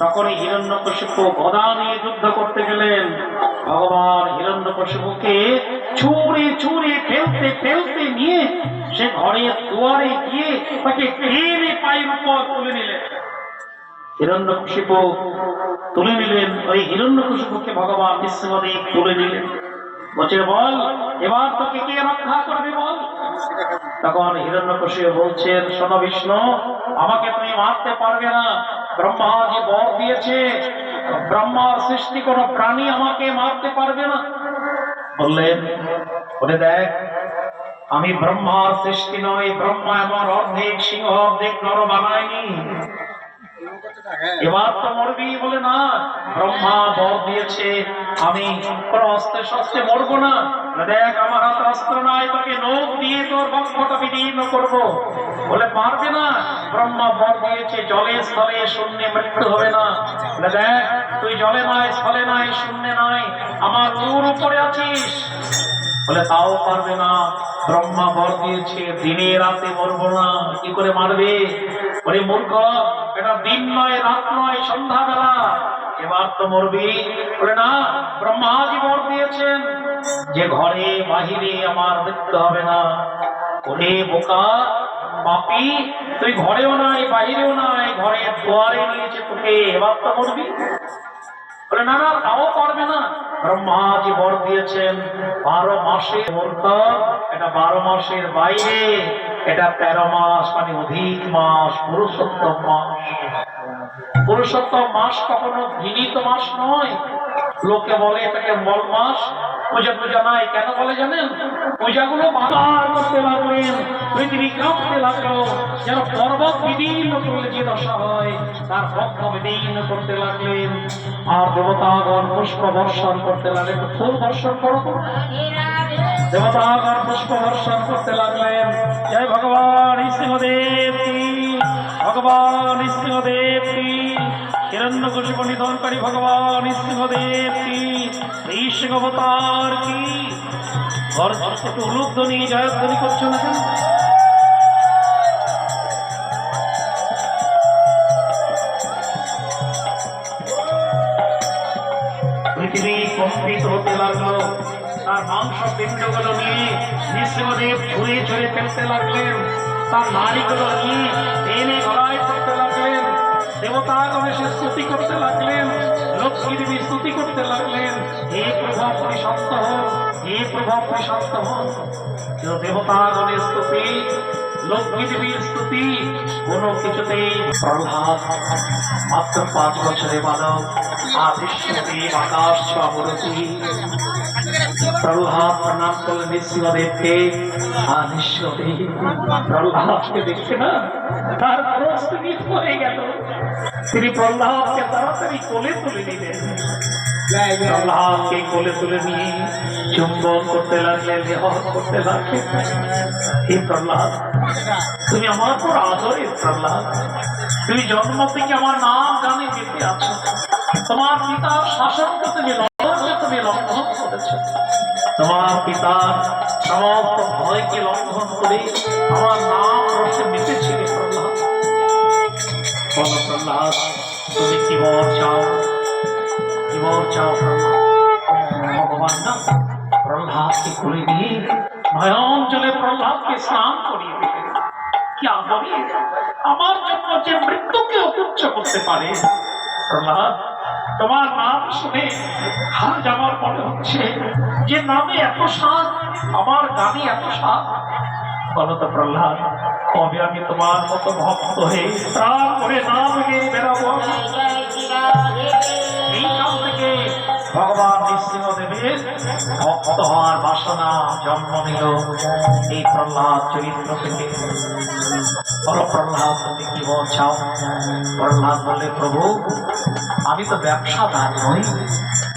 তখন হিরণ্য কশিপু গদা নিয়ে যুদ্ধ করতে গেলেন। ভগবান হিরণ্য কশিপুকে ছুঁড়ে ছুঁড়ে ফেলতে ফেলতে নিয়ে সে ঘরের দুয়ারে গিয়ে তাকে টেনে পায়ের উপর তুলে নিলেন। হিরণ্য কশিপু তুলে নিলেন। ওই হিরণ্য কশিপুকে ভগবান বিশ্বদেব তুলে নিলেন। বলছে, বল, এবার তোকে কে রক্ষা করবে বল? তখন হিরণ্যকশিপু বলছেন, শোনো বিষ্ণু, আমাকে তুমি মারতে পারবে না। ব্রহ্মা যে বর দিয়েছে। ব্রহ্মার সৃষ্টি কোনো প্রাণী আমাকে মারতে পারবে না। বললেন বলে দেখ, আমি ব্রহ্মার সৃষ্টি নয় ব্রহ্মা আমার অর্ধেক সিংহ অর্ধেক নর বানায়নি ব্রহ্মা বর দিয়েছে জলে স্থলে শূন্যে মৃত্যু হবে না। দেখ, তুই জলে নাই, স্থলে নাই, শূন্যে নাই, আমার তোর উপরে আছিস। বলে, তাও পারবে না। ব্রহ্মা বর দিয়েছে, দিনে রাতে মরবো না। কি করে মারবে? মূর্খ এটা দিন নয়, রাত নয়, সন্ধ্যাবেলা। এবার তো মরবি। বলে, না, ব্রহ্মাজি বর দিয়েছেন। যে ঘরে, বাহিরে আমার মৃত্যু হবে না। ওরে বোকা পাপি তুই ঘরেও নাই বাহিরেও নাই ঘরে দুয়ারে নিয়েছে তোকে, এবার তো মরবি? বলে, না না, তাও পারবে না। ব্রহ্মাজি বর দিয়েছেন। বারো মাসে মূর্খ, এটা বারো মাসের বাইরে। এটা তেরো মাস মানে অধিক মাস, পুরুষোত্তম মাস। পুরুষোত্তম মাস কখনো ঘৃণিত মাস নয়। লোকে বলে এটাকে মল মাস। পূজা পূজা নাই, কেন বলে জানেন? পূজাগুলো বাবার করতে লাগলেন, পৃথিবী কাঁপতে লাগল। যেন পর্বত বিদীর্ণ করলে যে দশা হয়, তার পক্ষ বিদীর্ণ করতে লাগলেন। আর দেবতাগণ পুষ্প বর্ষণ করতে লাগলেন। ফুল বর্ষণ করো। দেবতাগণ পুষ্প বর্ষণ করতে লাগলেন। জয় নিধনকারী ভগবান সিংহদেব কি? এই সিংহ অবতার কি? ঘর একটু জয়ধ্বনি করছ না কেন? তার মাংস পিণ্ডগুলো নিয়ে নৃসিংহদেব ছুঁড়ে ফেলতে লাগলেন। তার নারীগুলো নিয়ে টেনে গলায় করতে লাগলেন। দেবতা গণেশে স্তুতি করতে লাগলেন লক্ষ্মী দেবী স্তুতি করতে লাগলেন। হে প্রভাব আপনি শান্ত হন, হে প্রভু, আপনি শান্ত হন। দেবতা গণেশ স্তুতি লক্ষ্মী দেবীর স্তুতি, কোনো কিছুতেই প্রহ্লাদ, মাত্র পাঁচ বছরে বালক বিষ্ণুদেব আকাশ ছোয়াবরতী গেল। তুমি আমার পর আদরের প্রহ্লাদ। তুমি জন্ম থেকে আমার নাম গানে যেতে আছো। তোমার পিতার শাসনকে তুমি লঙ্ঘনকে তুমি লঙ্ঘন করেছ। তোমার পিতার সমস্ত ভয়কে লঙ্ঘন করে আমার নাম রসে মিটেছিলে প্রহ্লাদ। তুমি কি বর চাও? কি বর চাও ভগবান না, প্রহ্লাদকে খুলে দিয়ে নয়ন জলে প্রহ্লাদকে স্নান করিয়ে দিলেন। কি আদরে, আমার জন্য যে মৃত্যুকে অকুচ্ছ করতে পারে। প্রহ্লাদ, তোমার নাম শুনে আজ আমার মনে হচ্ছে যে নামে এত স্বাদ, আমার গানে এত স্বাদ। বলো তো প্রহ্লাদ, কবে আমি তোমার মতো ভক্ত হয়ে প্রাণ করে নাম গিয়ে থেকে ভগবান নৃসিংহদেবের ভক্ত হওয়ার বাসনা জন্ম নিল এই প্রহ্লাদ চরিত্র থেকে। বলো প্রহ্লাদ, তুমি কি বল চাও প্রহ্লাদ বলে প্রভু, আমি তো ব্যবসাদার নই।